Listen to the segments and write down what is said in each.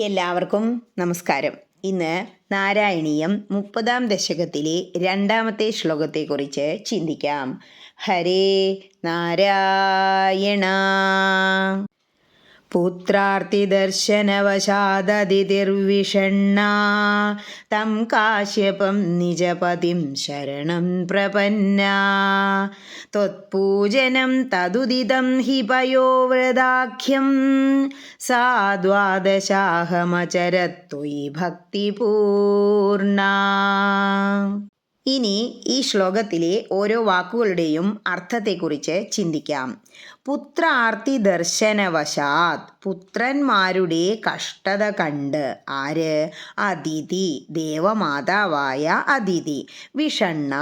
എല്ലാവർക്കും നമസ്കാരം. ഇന്ന് നാരായണീയം മുപ്പതാം ദശകത്തിലെ രണ്ടാമത്തെ ശ്ലോകത്തെക്കുറിച്ച് ചിന്തിക്കാം. ഹരേ നാരായണ. പുത്രാർത്തിദർശനവശാദതിർവിഷണ്ണ തം കാശ്യപം നിജപതിം ശരണം പ്രപന്ന. ത്വത്പൂജനം തതുദിതം ഹി പയോവ്രതാഖ്യം സാ ദ്വാദശാഹമചരത്വയി ഭക്തിപൂർണ ഇനി ഈ ശ്ലോകത്തിലെ ഓരോ വാക്കുകളുടെയും അർത്ഥത്തെക്കുറിച്ച് ചിന്തിക്കാം. പുത്രാർത്തി ദർശനവശാത് പുത്രന്മാരുടെ കഷ്ടത കണ്ട്. ആര്? അതിഥി. ദേവമാതാവായ അതിഥി. വിഷണ്ണ.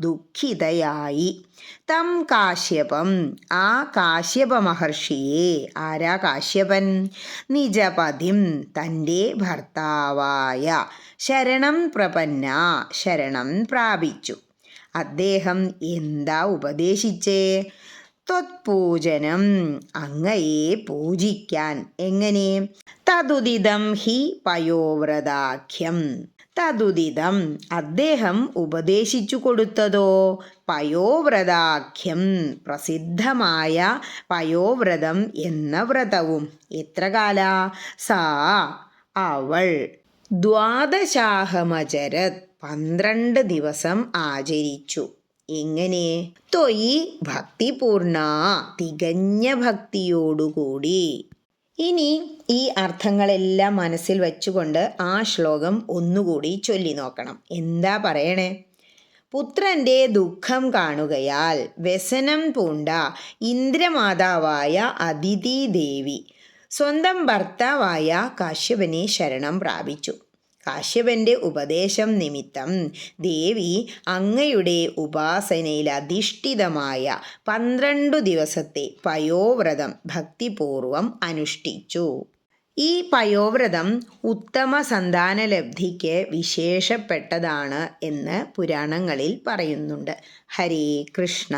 ദുഃഖിതയായി. തം കാശ്യപം. ആ കാശ്യപ മഹർഷിയെ ആരാ കാശ്യപൻ? നിജപതിം തന്റെ ഭർത്താവായ. ശരണം പ്രപന്ന. ശരണം പ്രാപിച്ചു. അദ്ദേഹം എന്താ ഉപദേശിച്ചേ? ത്വത്പൂജനം അങ്ങയെ പൂജിക്കാൻ എങ്ങനെ? തതുദിതം ഹി പയോവ്രതാഖ്യം. തതുദിതം അദ്ദേഹം ഉപദേശിച്ചു കൊടുത്തതോ? പയോവ്രതാഖ്യം പ്രസിദ്ധമായ പയോവ്രതം എന്ന വ്രതവും. എത്ര കാല? സാ അവൾ. ദ്വാദശാഹമചരത് പന്ത്രണ്ട് ദിവസം ആചരിച്ചു. എങ്ങനെ? തൊയി ഭക്തിപൂർണ തികഞ്ഞ ഭക്തിയോടുകൂടി. ഇനി ഈ അർത്ഥങ്ങളെല്ലാം മനസ്സിൽ വെച്ചുകൊണ്ട് ആ ശ്ലോകം ഒന്നുകൂടി ചൊല്ലി നോക്കണം. എന്താ പറയണേ? പുത്രന്റെ ദുഃഖം കാണുകയാൽ വ്യസനം പൂണ്ട ഇന്ദ്രമാതാവായ അതിഥി ദേവി സ്വന്തം ഭർത്താവായ കാശ്യപനെ ശരണം പ്രാപിച്ചു. കാശ്യപന്റെ ഉപദേശം നിമിത്തം ദേവി അങ്ങയുടെ ഉപാസനയിൽ അധിഷ്ഠിതമായ പന്ത്രണ്ടു ദിവസത്തെ പയോവ്രതം ഭക്തിപൂർവം അനുഷ്ഠിച്ചു. ഈ പയോവ്രതം ഉത്തമ സന്താനലബ്ധിക്ക് വിശേഷപ്പെട്ടതാണ് എന്ന് പുരാണങ്ങളിൽ പറയുന്നുണ്ട്. ഹരേ കൃഷ്ണ.